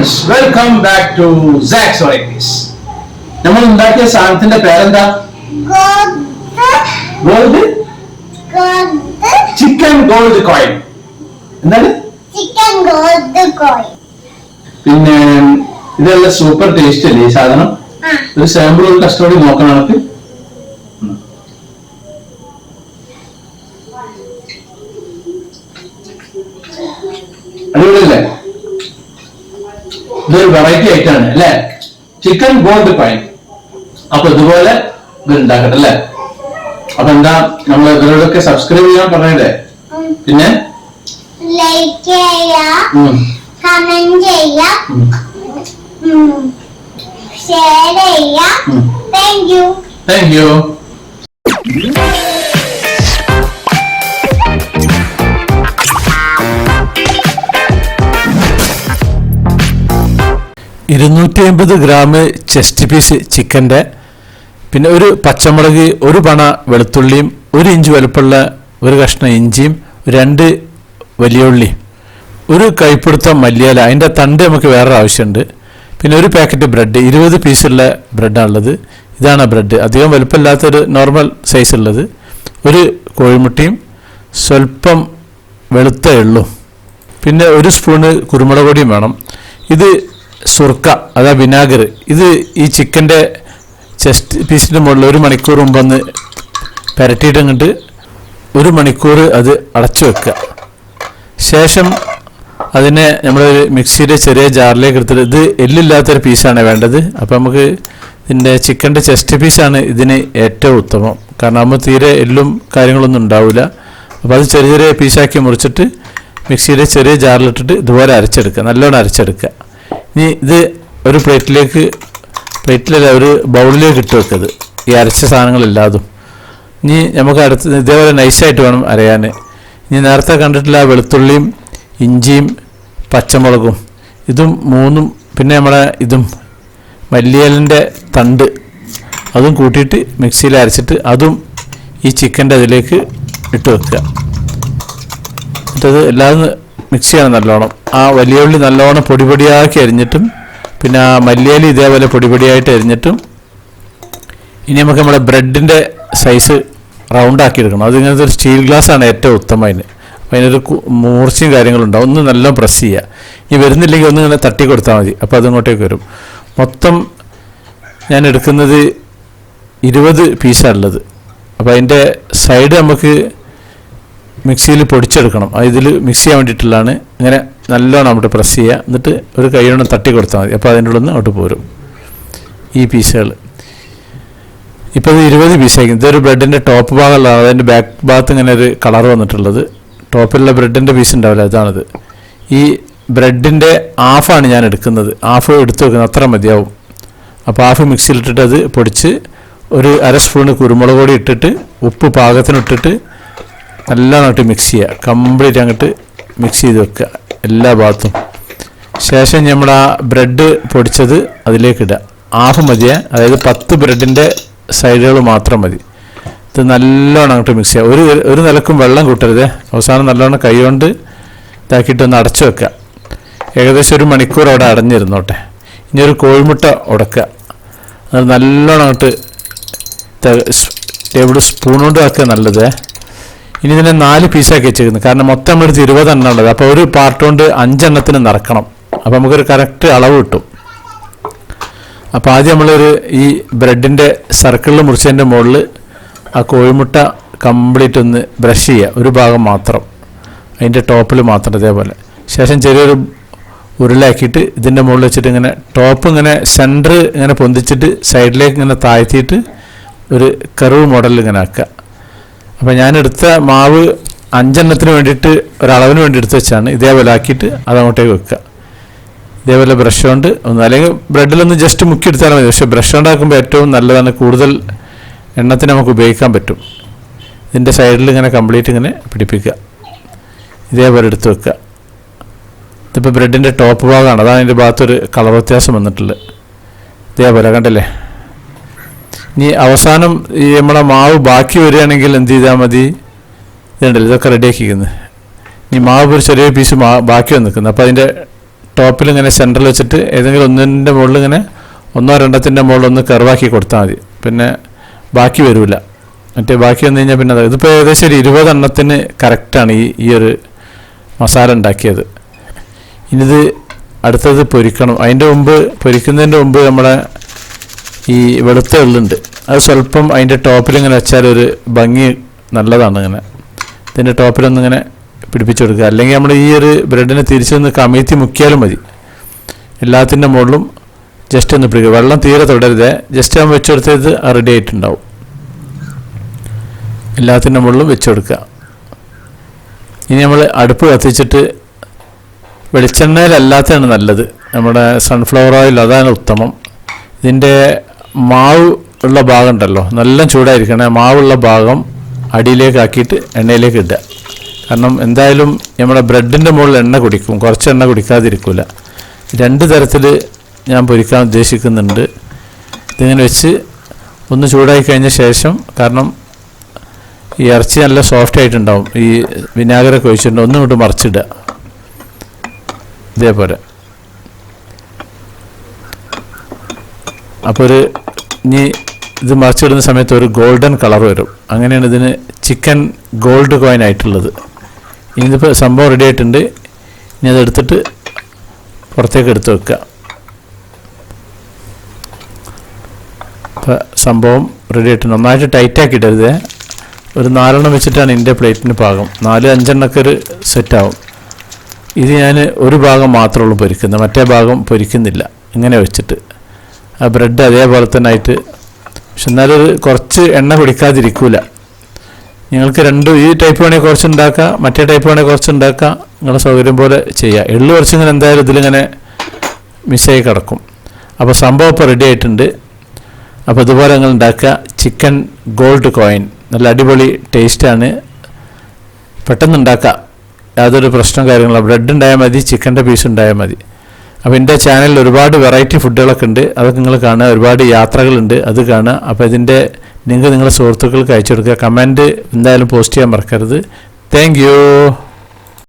Friends welcome back to സാക്സ് varieties നമ്മൾ ഉണ്ടാക്കിയ സാധനത്തിന്റെ പേരെന്താ? ഗോൾഡ്. Chicken gold coin. എന്താണ്? Chicken gold coin. പിന്നെ ഇതെല്ലാം സൂപ്പർ ടേസ്റ്റ് അല്ലേ ഈ സാധനം? ഒരു സാമ്പിൾ ഒരു കസ്റ്റോഡി നോക്കണം നമുക്ക്. വെറൈറ്റി ആയിട്ടാണ് അല്ലെ? ചിക്കൻ ഗോൾഡ് പൈൻ അപ്പൊ ഇതുപോലെ ഇത് ഉണ്ടാക്കട്ടെ അല്ലെ? അപ്പൊ എന്താ നമ്മൾ ഇവരോടൊക്കെ സബ്സ്ക്രൈബ് ചെയ്യാൻ പറഞ്ഞേ പിന്നെ? ലൈക്ക് ചെയ്യാ ഉം, കമന്റ് ചെയ്യാ ഉം, ഷെയർ ചെയ്യാ. താങ്ക് യു താങ്ക് യു ഇരുന്നൂറ്റി അമ്പത് ഗ്രാം ചെസ്റ്റ് പീസ് ചിക്കന്റെ പിന്നെ ഒരു പച്ചമുളക് ഒരു പണ വെളുത്തുള്ളിയും ഒരു ഇഞ്ച് വലുപ്പമുള്ള ഒരു കഷ്ണം ഇഞ്ചിയും രണ്ട് വലിയ ഉള്ളി ഒരു കൈപ്പിടുത്ത മല്ലിയില അതിന്റെ തണ്ട് നമുക്ക് വേറെ ആവശ്യമുണ്ട്. പിന്നെ ഒരു പാക്കറ്റ് ബ്രെഡ് ഇരുപത് പീസുള്ള ബ്രെഡാണുള്ളത്. ഇതാണ് ബ്രെഡ്. അധികം വലുപ്പമില്ലാത്തൊരു നോർമൽ സൈസ് ഉള്ളത് ഒരു കോഴിമുട്ടയും സ്വല്പം വെളുത്ത എള്ളും പിന്നെ ഒരു സ്പൂണ് കുരുമുളക് പൊടിയും വേണം. ഇത് സുർക്ക അതാ വിനാഗർ. ഇത് ഈ ചിക്കന്റെ ചെസ്റ്റ് പീസിന്റെ മുകളിൽ ഒരു മണിക്കൂർ മുമ്പൊന്ന് പുരട്ടിയിട്ട് അങ്ങോട്ട് ഒരു മണിക്കൂർ അത് അടച്ചു വെക്കുക. ശേഷം അതിനെ നമ്മൾ മിക്സിയുടെ ചെറിയ ജാറിലേക്ക് എടുത്തിട്ട് ഇത് എല്ലില്ലാത്തൊരു പീസാണ് വേണ്ടത്. അപ്പോൾ നമുക്ക് ഇതിന്റെ ചിക്കന്റെ ചെസ്റ്റ് പീസാണ് ഇതിന് ഏറ്റവും ഉത്തമം. കാരണം നമ്മൾ തീരെ എല്ലും കാര്യങ്ങളൊന്നും ഉണ്ടാവില്ല അപ്പോൾ അത് ചെറിയ ചെറിയ പീസാക്കി മുറിച്ചിട്ട് മിക്സിയുടെ ചെറിയ ജാറിലിട്ടിട്ട് ഇതുപോലെ അരച്ചെടുക്കുക. നല്ലോണം അരച്ചെടുക്കുക. ഇനി ഇത് ഒരു പ്ലേറ്റിലേക്ക് പ്ലേറ്റിലല്ല ഒരു ബൗളിലേക്ക് ഇട്ട് വെക്കത് ഈ അരച്ച സാധനങ്ങളെല്ലാതും. ഇനി നമുക്ക് അടുത്ത് ഇതേപോലെ നൈസായിട്ട് വേണം അരയാൻ. ഇനി നേരത്തെ കണ്ടിട്ടില്ല വെളുത്തുള്ളിയും ഇഞ്ചിയും പച്ചമുളകും ഇതും മൂന്നും പിന്നെ നമ്മുടെ ഇതും മല്ലിയലിന്റെ തണ്ട് അതും കൂട്ടിയിട്ട് മിക്സിയിൽ അരച്ചിട്ട് അതും ഈ ചിക്കന്റെ അതിലേക്ക് ഇട്ട് വെക്കുക. എന്നിട്ടത് എല്ലാം മിക്സ് ചെയ്യണം നല്ലോണം. ആ വലിയ ഉള്ളി നല്ലോണം പൊടി പൊടിയാക്കി അരിഞ്ഞിട്ടും പിന്നെ ആ മല്ലിയില ഇതേപോലെ പൊടി പൊടിയായിട്ട് അരിഞ്ഞിട്ടും ഇനി നമുക്ക് നമ്മുടെ ബ്രെഡിന്റെ സൈസ് റൗണ്ട് ആക്കി എടുക്കണം. അത് ഇങ്ങനത്തെ ഒരു സ്റ്റീൽ ഗ്ലാസ് ആണ് ഏറ്റവും ഉത്തമം അതിന്. അപ്പോൾ അതിനൊരു മൂർച്ചയും കാര്യങ്ങളുണ്ടാവും ഒന്ന് നല്ലോണം പ്രസ് ചെയ്യുക. ഇനി വരുന്നില്ലെങ്കിൽ ഒന്ന് ഇങ്ങനെ തട്ടി കൊടുത്താൽ മതി. അപ്പോൾ അതിങ്ങോട്ടേക്ക് വരും. മൊത്തം ഞാൻ എടുക്കുന്നത് ഇരുപത് പീസാണുള്ളത് അപ്പോൾ അതിന്റെ സൈഡ് നമുക്ക് മിക്സിയിൽ പൊടിച്ചെടുക്കണം. ഇതിൽ മിക്സ് ചെയ്യാൻ വേണ്ടിയിട്ടുള്ളതാണ്. ഇങ്ങനെ നല്ലോണം അങ്ങോട്ട് പ്രസ് ചെയ്യുക. എന്നിട്ട് ഒരു കൈയോണം തട്ടി കൊടുത്താൽ മതി. അപ്പോൾ അതിന്റെ ഉള്ളിൽ നിന്ന് അങ്ങോട്ട് പോരും. ഈ പീസുകൾ. ഇപ്പോൾ ഇത് ഇരുപത് പീസായിരിക്കും ഇതൊരു ബ്രെഡിന്റെ ടോപ്പ് ഭാഗമുള്ളതാണ് അതിന്റെ ബാക്ക് ഭാഗത്ത് ഇങ്ങനെ ഒരു കളർ വന്നിട്ടുള്ളത്. ടോപ്പിലുള്ള ബ്രെഡിന്റെ പീസ് ഉണ്ടാവില്ല. അതാണിത്. ഈ ബ്രെഡിന്റെ ഹാഫാണ് ഞാൻ എടുക്കുന്നത്. ഹാഫ് എടുത്തു വെക്കുന്നത് അത്ര മതിയാവും. അപ്പോൾ ഹാഫ് മിക്സിയിലിട്ടിട്ട് അത് പൊടിച്ച് ഒരു അര സ്പൂണ് കുരുമുളക് പൊടി ഇട്ടിട്ട് ഉപ്പ് പാകത്തിന് നല്ലോണമായിട്ട് മിക്സ് ചെയ്യുക കംപ്ലീറ്റ് അങ്ങോട്ട് മിക്സ് ചെയ്ത് വെക്കുക എല്ലാ ഭാഗത്തും. ശേഷം നമ്മൾ ആ ബ്രെഡ് പൊടിച്ചത് അതിലേക്ക് ഇടുക ഹാഫ് മതിയെ. അതായത് പത്ത് ബ്രെഡിന്റെ സൈഡുകൾ മാത്രം മതി. ഇത് നല്ലോണം അങ്ങോട്ട് മിക്സ് ചെയ്യുക ഒരു ഒരു നിലക്കും വെള്ളം കൂട്ടരുത്. അവസാനം നല്ലോണം കൈ കൊണ്ട് ഇതാക്കിയിട്ട് ഒന്ന് അടച്ചു വെക്കുക ഏകദേശം ഒരു മണിക്കൂർ അവിടെ അടഞ്ഞിരുന്നോട്ടെ. ഇനി ഒരു കോഴിമുട്ട ഉടക്കുക അത് നല്ലോണം അങ്ങോട്ട് ടേബിൾ സ്പൂൺ കൊണ്ട് വെക്കുക നല്ലത്. ഇനി ഇതിനെ നാല് പീസാക്കി വെച്ചേക്കുന്നത് കാരണം മൊത്തം നമ്മൾ എടുത്ത് ഇരുപതെണ്ണം ഉള്ളത്. അപ്പോൾ ഒരു പാർട്ട് കൊണ്ട് അഞ്ചെണ്ണത്തിന് നിറക്കണം അപ്പോൾ നമുക്കൊരു കറക്റ്റ് അളവ് കിട്ടും. അപ്പോൾ ആദ്യം നമ്മളൊരു ഈ ബ്രെഡിന്റെ സർക്കിളിൽ മുറിച്ചതിന്റെ മുകളിൽ ആ കോഴിമുട്ട കംപ്ലീറ്റ് ഒന്ന് ബ്രഷ് ചെയ്യുക. ഒരു ഭാഗം മാത്രം. അതിന്റെ ടോപ്പിൽ മാത്രം ഇതേപോലെ. ശേഷം ചെറിയൊരു ഉരുളാക്കിയിട്ട് ഇതിന്റെ മുകളിൽ വെച്ചിട്ട് ഇങ്ങനെ ടോപ്പ് ഇങ്ങനെ സെന്റർ ഇങ്ങനെ പൊന്തിച്ചിട്ട് സൈഡിലേക്ക് ഇങ്ങനെ താഴ്ത്തിയിട്ട് ഒരു കർവ് മോഡലിൽ ഇങ്ങനെ ആക്കുക. അപ്പോൾ ഞാൻ എടുത്ത മാവ് അഞ്ചെണ്ണത്തിന് വേണ്ടിയിട്ട് ഒരളവിന് വേണ്ടി എടുത്ത് വെച്ചാണ്. ഇതേപോലെ ആക്കിയിട്ട് അത് അങ്ങോട്ടേക്ക് വെക്കുക. ഇതേപോലെ ബ്രഷ് കൊണ്ട് ഒന്ന് അല്ലെങ്കിൽ ബ്രെഡിലൊന്ന് ജസ്റ്റ് മുക്കി എടുത്താൽ മതി. പക്ഷേ ബ്രഷ് കൊണ്ടാക്കുമ്പോൾ ഏറ്റവും നല്ലതാണ് കൂടുതൽ എണ്ണത്തിന് നമുക്ക് ഉപയോഗിക്കാൻ പറ്റും. ഇതിന്റെ സൈഡിൽ ഇങ്ങനെ കംപ്ലീറ്റ് ഇങ്ങനെ പിടിപ്പിക്കുക. ഇതേപോലെ എടുത്ത് വെക്കുക. ഇതിപ്പോൾ ബ്രെഡിന്റെ ടോപ്പ് ഭാഗമാണ് അതാണ് അതിന്റെ ഭാഗത്തൊരു കളർ വ്യത്യാസം വന്നിട്ടുള്ളത്. ഇതേപോലെ കണ്ടല്ലേ? ഇനി അവസാനം ഈ നമ്മളെ മാവ് ബാക്കി വരികയാണെങ്കിൽ എന്ത് ചെയ്താൽ മതി? ഇതുണ്ടല്ലോ ഇതൊക്കെ റെഡിയാക്കിക്കുന്നത് ഇനി മാവ് ഒരു ചെറിയ പീസ് മാ ബാക്കി വന്ന് നിൽക്കുന്നത് അപ്പോൾ അതിന്റെ ടോപ്പിൽ ഇങ്ങനെ സെന്ററിൽ വെച്ചിട്ട് ഏതെങ്കിലും ഒന്നിന്റെ മുകളിൽ ഇങ്ങനെ ഒന്നോ രണ്ടത്തിന്റെ മുകളിൽ ഒന്ന് കർവാക്കി കൊടുത്താൽ മതി. പിന്നെ ബാക്കി വരില്ല മറ്റേ ബാക്കി വന്നു കഴിഞ്ഞാൽ പിന്നെ ഇതിപ്പോൾ ഏകദേശം ഒരു ഇരുപതെണ്ണത്തിന് കറക്റ്റാണ് ഈ ഈ ഒരു മസാല ഉണ്ടാക്കിയത്. ഇനിയിത് അടുത്തത് പൊരിക്കണം. അതിന്റെ മുമ്പ് പൊരിക്കുന്നതിന്റെ മുമ്പ് നമ്മുടെ ഈ വെളുത്ത എള്ളുണ്ട്. അത് സ്വല്പം അതിന്റെ ടോപ്പിൽ ഇങ്ങനെ വെച്ചാൽ ഒരു ഭംഗി നല്ലതാണ് ഇങ്ങനെ. ഇതിന്റെ ടോപ്പിലൊന്നിങ്ങനെ പിടിപ്പിച്ചു കൊടുക്കുക. അല്ലെങ്കിൽ നമ്മൾ ഈ ഒരു ബ്രെഡിനെ തിരിച്ചൊന്ന് കമഴ്ത്തി മുക്കിയാലും മതി. എല്ലാത്തിന്റെ മുകളിലും ജസ്റ്റ് ഒന്ന് പിടിക്കുക. വെള്ളം തീരെ തുടരുത്. ജസ്റ്റ് ആകുമ്പോൾ വെച്ചു കൊടുത്തത് റെഡി ആയിട്ടുണ്ടാവും. എല്ലാത്തിന്റെ മുകളിലും വെച്ചു കൊടുക്കുക. ഇനി നമ്മൾ അടുപ്പ് കത്തിച്ചിട്ട് വെളിച്ചെണ്ണയിലല്ലാത്തതാണ് നല്ലത്. നമ്മുടെ സൺഫ്ലവർ ഓയിൽ അതാണ് ഉത്തമം. ഇതിന്റെ മാവ് ഉള്ള ഭാഗം ഉണ്ടല്ലോ നല്ല ചൂടായിരിക്കണേ. മാവുള്ള ഭാഗം അടിയിലേക്ക് ആക്കിയിട്ട് എണ്ണയിലേക്ക് ഇടുക കാരണം എന്തായാലും നമ്മുടെ ബ്രെഡിന്റെ മുകളിൽ എണ്ണ കുടിക്കും. കുറച്ച് എണ്ണ കുടിക്കാതിരിക്കില്ല രണ്ട് തരത്തിൽ ഞാൻ പൊരിക്കാൻ ഉദ്ദേശിക്കുന്നുണ്ട്. ഇതിങ്ങനെ വെച്ച് ഒന്ന് ചൂടായി കഴിഞ്ഞ ശേഷം കാരണം ഈ ഇറച്ചി നല്ല സോഫ്റ്റ് ആയിട്ടുണ്ടാവും. ഈ വിനാഗിരൊക്കെ ഒഴിച്ചിട്ടുണ്ട്. ഒന്നും ഇങ്ങോട്ട് മറിച്ചിടുക ഇതേപോലെ. അപ്പോൾ ഒരു ഇനി ഇത് മറിച്ചിടുന്ന സമയത്ത് ഒരു ഗോൾഡൻ കളർ വരും. അങ്ങനെയാണ് ഇതിന് ചിക്കൻ ഗോൾഡ് കോയിൻ ആയിട്ടുള്ളത്. ഇനിയിപ്പോൾ സംഭവം റെഡി ആയിട്ടുണ്ട്. ഇനി അതെടുത്തിട്ട് പുറത്തേക്ക് എടുത്ത് വെക്കുക. അപ്പോൾ സംഭവം റെഡി ആയിട്ടുണ്ട്. നന്നായിട്ട് ടൈറ്റാക്കി ഇടരുത് ഒരു നാലെണ്ണം വെച്ചിട്ടാണ് എന്റെ പ്ലേറ്റിന് പാകം. നാല് അഞ്ചെണ്ണൊക്കെ ഒരു സെറ്റാവും ഇത് ഞാൻ ഒരു ഭാഗം മാത്രമേ ഉള്ളൂ പൊരിക്കുന്നത്. മറ്റേ ഭാഗം പൊരിക്കുന്നില്ല. ഇങ്ങനെ വെച്ചിട്ട്. ആ ബ്രെഡ് അതേപോലെ തന്നെ ആയിട്ട് പക്ഷെ എന്നാലും ഒരു കുറച്ച് എണ്ണ പിടിക്കാതിരിക്കൂല. നിങ്ങൾക്ക് രണ്ടും ഈ ടൈപ്പ് വേണമെങ്കിൽ കുറച്ച് ഉണ്ടാക്കാം മറ്റേ ടൈപ്പ് വേണമെങ്കിൽ കുറച്ച് ഉണ്ടാക്കാം നിങ്ങളുടെ സൗകര്യം പോലെ ചെയ്യുക എള്ളു കുറച്ചിങ്ങനെ എന്തായാലും ഇതിലിങ്ങനെ മിസ്സായി കിടക്കും. അപ്പോൾ സംഭവം ഇപ്പോൾ റെഡി ആയിട്ടുണ്ട്. അപ്പോൾ ഇതുപോലെ നിങ്ങൾ ഉണ്ടാക്കുക. ചിക്കൻ ഗോൾഡ് കോയിൻ നല്ല അടിപൊളി ടേസ്റ്റാണ് പെട്ടെന്ന് ഉണ്ടാക്കാം. യാതൊരു പ്രശ്നം കാര്യങ്ങളോ ബ്രെഡ് ഉണ്ടായാൽ മതി ചിക്കന്റെ പീസ് ഉണ്ടായാൽ മതി. അപ്പോൾ എന്റെ ചാനലിൽ ഒരുപാട് വെറൈറ്റി ഫുഡുകളൊക്കെ ഉണ്ട്. അതൊക്കെ നിങ്ങൾ കാണുക. ഒരുപാട് യാത്രകളുണ്ട്. അത് കാണുക. അപ്പോൾ ഇതിന്റെ ലിങ്ക് നിങ്ങളുടെ സുഹൃത്തുക്കൾക്ക് അയച്ചു കൊടുക്കുക. കമന്റ് എന്തായാലും പോസ്റ്റ് ചെയ്യാൻ മറക്കരുത്. താങ്ക്